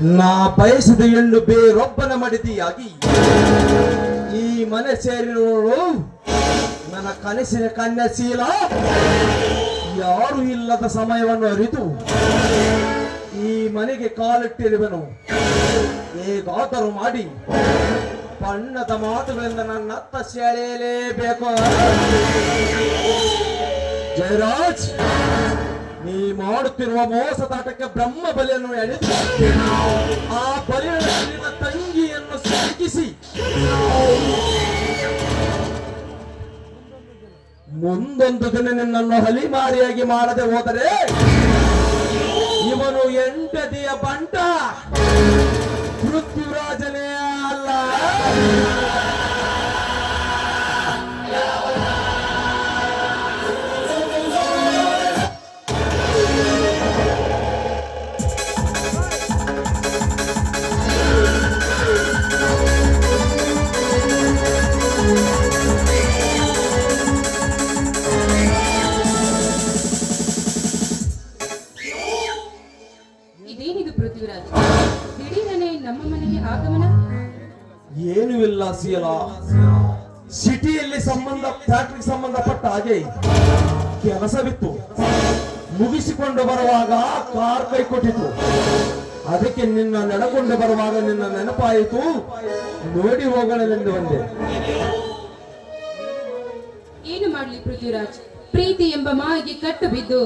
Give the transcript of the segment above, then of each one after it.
ನಾ ಬಯಸಿದ ಹೆಣ್ಣು ಬೇರೊಬ್ಬನ ಮಡಿದಿಯಾಗಿ. ಈ ಮನೆ ಸೇರಿರೋಳು ನನ್ನ ಕನಸಿನ ಕನ್ಯಾ ಶೀಲ ಯಾರು ಇಲ್ಲದ ಸಮಯವನ್ನು ಅರಿತು ಈ ಮನೆಗೆ ಕಾಲಿಟ್ಟಿರುವನು. ಹೇಗಾದರೂ ಮಾಡಿ ಬಣ್ಣದ ಮಾತುಗಳಿಂದ ನನ್ನ ಅತ್ತ ಸೆಳೆಯಲೇಬೇಕು. ಜಯರಾಜ್! ನೀ ಮಾಡುತ್ತಿರುವ ಮೋಸದಾಟಕ್ಕೆ ಬ್ರಹ್ಮ ಬಲಿಯನ್ನು ಎಳೆದು ಆ ಬಲಿಯಲ್ಲಿನ ತಂಗಿಯನ್ನು ಸಿಕ್ಕಿಸಿ. ಮುಂದೊಂದು ದಿನ ನಿನ್ನನ್ನು ಹಲಿಮಾರಿಯಾಗಿ ಮಾಡದೆ ಹೋದರೆ ಇವನು ಎಂಟದಿಯ ಬಂಟ. ಇದೇನಿದು ಪೃಥ್ವಿರಾಜ್ ದಿಢೀರನೆ ನಮ್ಮ ಮನೆಗೆ ಆಗಮನ? ಏನು ಇಲ್ಲ ಸಿಯಲ. ಸಿಟಿಯಲ್ಲಿ ಸಂಬಂಧ ಫ್ಯಾಕ್ಟ್ರಿಗೆ ಸಂಬಂಧಪಟ್ಟ ಹಾಗೆ ಕೆಲಸವಿತ್ತು. ಮುಗಿಸಿಕೊಂಡು ಬರುವಾಗ ಕಾರ್ ಕೈ ಕೊಟ್ಟಿತು ಅದಕ್ಕೆ ನಿನ್ನ ನೆನಕೊಂಡು ಬರುವಾಗ ನಿನ್ನ ನೆನಪಾಯಿತು. ನೋಡಿ ಹೋಗಣನೆಂದು ಬಂದೆ. ಏನು ಮಾಡ್ಲಿ ಪೃಥ್ವಿರಾಜ್? ಪ್ರೀತಿ ಎಂಬ ಮಾಯಿಗೆ ಕಟ್ಟು ಬಿದ್ದು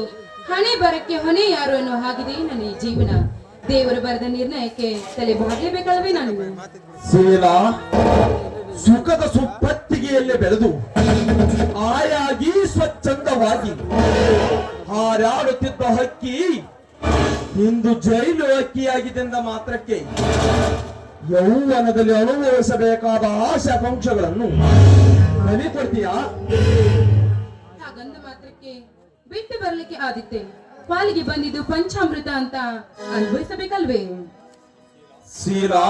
ಹಣೆ ಬರಕ್ಕೆ ಹೊಣೆ ಯಾರು ಎನ್ನುವ ಹಾಗಿದೆ ನನ್ನ ಈ ಜೀವನ. ದೇವರು ಬರೆದ ನಿರ್ಣಯಕ್ಕೆ ತಲೆ ಬಾಗಲೇಬೇಕಲ್ವೇ ನಾನು? ಶೀಲ ಸುಖದ ಸುಪ್ಪತ್ತಿಗೆಯಲ್ಲೇ ಬೆಳೆದು ಆಯಾಗಿ ಸ್ವಚ್ಛಂದವಾಗಿ ಹಾರಾಡುತ್ತಿದ್ದ ಹಕ್ಕಿ ಇಂದು ಜೈಲು ಹಕ್ಕಿಯಾಗಿದ್ದ ಮಾತ್ರಕ್ಕೆ ಯೌವನದಲ್ಲಿ ಅನುಭವಿಸಬೇಕಾದ ಆಶಾಕಾಂಕ್ಷಗಳನ್ನು ಕೊಡ್ತೀಯಾ ಹಾಗಂದ ಮಾತ್ರಕ್ಕೆ ಬಿಟ್ಟು ಬರ್ಲಿಕ್ಕೆ ಆದಿತ್ತೆ. ಪಾಲಿಗೆ ಬಂದಿದ್ದು ಪಂಚಾಮೃತ ಅಂತ ಅನುಭವಿಸಬೇಕಲ್ವೇ ಸೀರಾ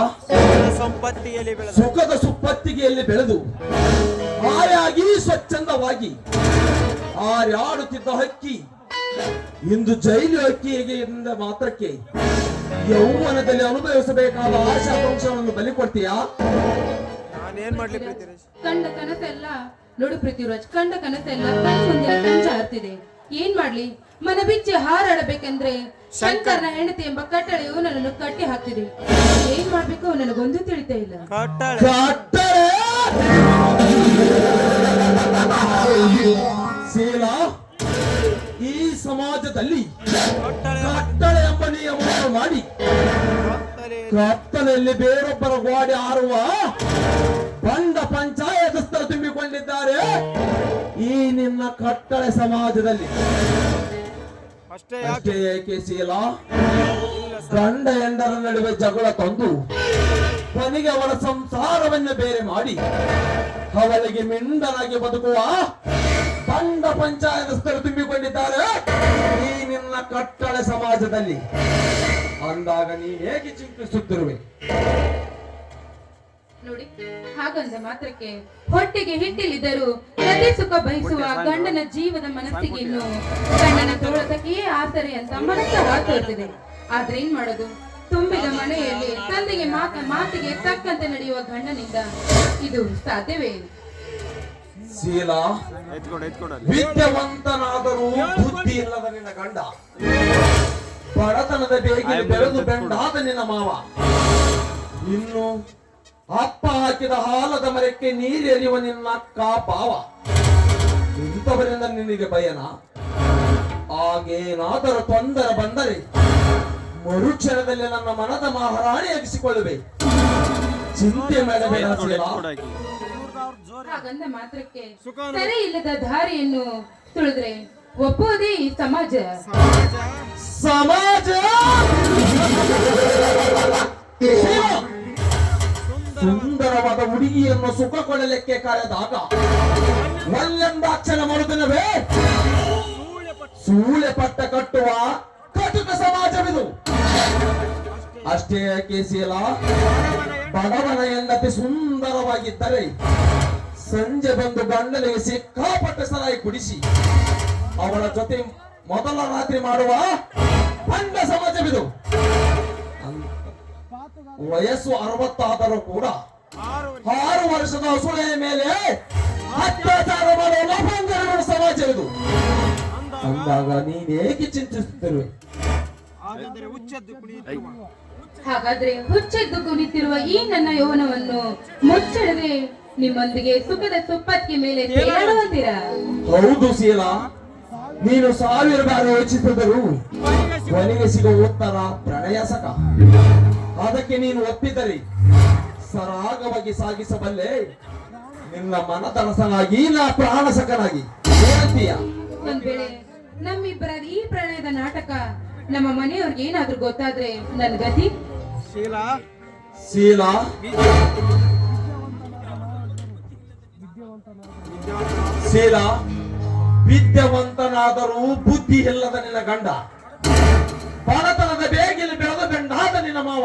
ಸಂಪತ್ತಿಯಲ್ಲಿ ಬೆಳೆದ ಸುಖದ ಸುಪ್ಪತ್ತಿಗೆಯಲ್ಲಿ ಬೆಳೆದು ಹಾಯಾಗಿ ಸ್ವಚ್ಛಂದವಾಗಿ ಆರ್ಯಾಡುತ್ತಿದ್ದ ಹಕ್ಕಿ ಇಂದು ಜೈಲು ಹಕ್ಕಿಗೆ ಎಂದ ಮಾತ್ರಕ್ಕೆ ಯೌವನದಲ್ಲಿ ಅನುಭವಿಸಬೇಕಾದ ಆಶಾಕಾಂಕ್ಷಗಳನ್ನು ಬಲಿ ಕೊಡ್ತೀಯಾ? ನಾನೇನ್ ಮಾಡ್ಲಿ ಪ್ರೀತಿರಾಜ್? ಕಂಡ ಕನಸೆಲ್ಲ ನೋಡು ಪೃಥ್ವಿರಾಜ್ ಕಂಡ ಕನಸೆಲ್ಲ ಕಣ್ಮುಂದಿನ ಕಂಚ ಹರ್ತಿದೆ ಏನ್ ಮಾಡ್ಲಿ? ಮನ ಬಿಚ್ಚಿ ಹಾರಾಡಬೇಕಂದ್ರೆ ಶಂಕರನ ಹೆಂಡತಿ ಎಂಬ ಕಟ್ಟಳೆಯು ನನ್ನನ್ನು ಕಟ್ಟಿ ಹಾಕ್ತಿದೆ. ಏನ್ ಮಾಡ್ಬೇಕು ನನಗೊಂದು ತಿಳಿತಾ ಇಲ್ಲ. ಕಟ್ಟಾಳೆ. ಕಟ್ಟಳೆ! ಈ ಸಮಾಜದಲ್ಲಿ ಕಟ್ಟಾಳೆ. ಎಂಬ ನಿಯಮವನ್ನು ಮಾಡಿ ಕತ್ತಲೆ. ಕತ್ತಲೆಯಲ್ಲಿ ಬೇರೊಬ್ಬರ ಗೋಡೆ ಆರುವ ಬಂಡ ಪಂಚಾಯತಸ್ಥರು ತುಂಬಿಕೊಂಡಿದ್ದಾರೆ. ಈ ನಿನ್ನ ಕಟ್ಟಳೆ ಸಮಾಜದಲ್ಲಿ. ಅಷ್ಟೇ ಏಕೆ ಶೀಲ ಗಂಡ ಎಂಡರ ನಡುವೆ ಜಗಳ ತಂದು ಕೊನೆಗೆ ಅವಳ ಸಂಸಾರವನ್ನ ಬೇರೆ ಮಾಡಿ ಅವಳಿಗೆ ಮಿಂಡನಾಗಿ ಬದುಕುವ ಬಂಡ ಪಂಚಾಯತಸ್ಥರು ತುಂಬಿಕೊಂಡಿದ್ದಾರೆ ಈ ನಿನ್ನ ಕಟ್ಟಳೆ ಸಮಾಜದಲ್ಲಿ. ಅಂದಾಗ ನೀ ಹೇಗೆ ಚಿಂತಿಸುತ್ತಿರುವೆ? ನೋಡಿ ಹಾಗಂದ ಮಾತ್ರಕ್ಕೆ ಹೊಟ್ಟೆಗೆ ಹಿಟ್ಟಿಲಿದ್ದರೂ ಪ್ರತಿ ಸುಖ ಬಯಸುವ ಗಂಡನ ಜೀವದ ಮನಸ್ಸಿಗೆ ಇನ್ನು ಗಂಡನ ತೋಳದಕ್ಕೆ ಆಸರೆ ಅಂತ ಮನಸ್ಸು ಹಾತೊಡ್ತಿದೆ ಆದ್ರೆ ಏನ್ ಮಾಡೋದು? ತುಂಬಿದ ಮನೆಯಲ್ಲಿ ತಂದೆಗೆ ಮಾತ ಮಾತಿಗೆ ತಕ್ಕಂತೆ ನಡೆಯುವ ಗಂಡನಿಂದ ಇದು ಸಾಧ್ಯವೇ ಶೀಲಾ ವಿದ್ಯಾವಂತನಾದರೂ ಬುದ್ಧಿ ಇಲ್ಲದ ನಿನ್ನ ಗಂಡ. ಬಡತನದ ಬೇಗ ಬೆಳೆದು ಬೆಂಡಾದ ನಿನ್ನ ಮಾವ. ಇನ್ನು ಅಪ್ಪ ಹಾಕಿದ ಹಾಲದ ಮರಕ್ಕೆ ನೀರೆರಿಯುವ ನಿನ್ನ ಅಕ್ಕ ಪಾವ. ಇಂಥವರಿಂದ ನಿನಗೆ ಭಯನ? ಆಗೇನಾದರೂ ತೊಂದರೆ ಬಂದರೆ ಮರುಕ್ಷಣದಲ್ಲಿ ನನ್ನ ಮನದ ಮಹಾರಾಣಿಯಾಗಿಸಿಕೊಳ್ಳುವೆ ಚಿಂತೆ ಮಾಡಬೇಡ ಹಾಗಂದ ಮಾತ್ರಕ್ಕೆ ಸರಿ ಇಲ್ಲದ ದಾರಿಯನ್ನು ತುಳಿದ್ರೆ ಒಪ್ಪೋದೇ ಈ ಸಮಾಜ. ಸಮಾಜ! ಸುಂದರವಾದ ಹುಡುಗಿಯನ್ನು ಸುಖ ಕೊಡಲಿಕ್ಕೆ ಕರೆದಾಗ ಒಲ್ಲೆಂದಾಕ್ಷರ ಮರುದಿನವೇ? ಸೂಳೆ ಪಟ್ಟ ಕಟ್ಟುವ ಕಟುಕ ಸಮಾಜವಿದು. ಅಷ್ಟೇ ಕೇಸಿಯಲ್ಲ, ಬಡವನ ಹೆಂಡತಿ ಸುಂದರವಾಗಿದ್ದರೆ ಸಂಜೆ ಬಂದು ಗಂಡನಿಗೆ ಸಿಕ್ಕಾಪಟ್ಟ ಸರಾಯಿ ಕುಡಿಸಿ ಅವಳ ಜೊತೆ ಮೊದಲ ರಾತ್ರಿ ಮಾಡುವ ಬಂಡ ಸಮಾಜವಿದು. ವಯಸ್ಸು ಅರವತ್ತಾದರೂ ಕೂಡ ಆರು ವರ್ಷದ ಹಸುಳೆಯ ಮೇಲೆ ಅತ್ಯಾಚಾರ ಮಾಡುವ ಸಮಾಜ ಇದು. ಅಂದಾಗ ನೀನೇಕೆ ಚಿಂತಿಸುತ್ತಿರುವೆ ಹಾಗಾದರೆ ಹುಚ್ಚದ್ದು ಕುಣಿತಿರುವ ಈ ನನ್ನ ಯೌವನವನ್ನು ಮುಚ್ಚಿಡದೆ ನಿಮ್ಮೊಂದಿಗೆ ಸುಖದ ಸುಪ್ಪತ್ತಿಗೆ ಮೇಲೆ ತೇಲಾಡುವಂತೀರಾ ಹೌದು ಸೀಲಾ. ನೀನು ಸಾವಿರ ಬಾರಿ ಯೋಚಿಸಿದರು ಕೊನೆಗೆ ಸಿಗುವ ಉತ್ತರ ಪ್ರಣಯಸಕ. ಅದಕ್ಕೆ ನೀನು ಒಪ್ಪಿದರೆ ಸರಾಗವಾಗಿ ಸಾಗಿಸಬಲ್ಲೆ. ನಿನ್ನ ಮನದನಸನಾಗಿ ನಾ ಪ್ರಾಣಸಕನಾಗಿ. ಹೇಳ್ತೀಯ? ಒಂದ್ ವೇಳೆ ನಮ್ಮಿಬ್ಬರ ಈ ಪ್ರಣಯದ ನಾಟಕ ನಮ್ಮ ಮನೆಯವ್ರಿಗೆ ಏನಾದ್ರೂ ಗೊತ್ತಾದ್ರೆ ನನ್ ಗತಿ? ಶೀಲಾ. ಶೀಲಾ? ಶೀಲಾ ವಿದ್ಯಾವಂತನಾದರೂ ಬುದ್ಧಿ ಇಲ್ಲದ ನಿನ್ನ ಗಂಡ. ಬಡತನದ ಬೇಗಿಲು ಬೆಳೆದ ಬೆಂಡಾದ ನಿನ್ನ ಮಾವ.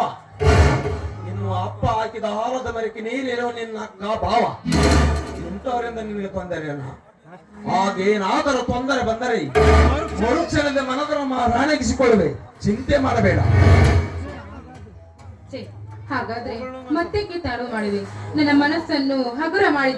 ಇನ್ನು ಅಪ್ಪ ಹಾಕಿದ ಹಾಲದ ಮರಕ್ಕೆ ನೀರಿರೋ ನಿನ್ನ ಅಕ್ಕ ಭಾವ. ಇಂಥವರಿಂದ ನಿನಗೆ ತೊಂದರೆಯಲ್ಲ ಹಾಗೇನಾದರೂ ತೊಂದರೆ ಬಂದರೆ ಮರುಕ್ಷಣದ ಮನದರ ರಾಣಗಿಸಿಕೊಳ್ಳುವೆ ಚಿಂತೆ ಮಾಡಬೇಡ. ಹಾಗಾದ್ರೆ ಮತ್ತೆ ಕಿತ್ತಾಡು ಮಾಡಿದೆ? ನನ್ನ ಮನಸ್ಸನ್ನು ಹಗುರ ಮಾಡಿದ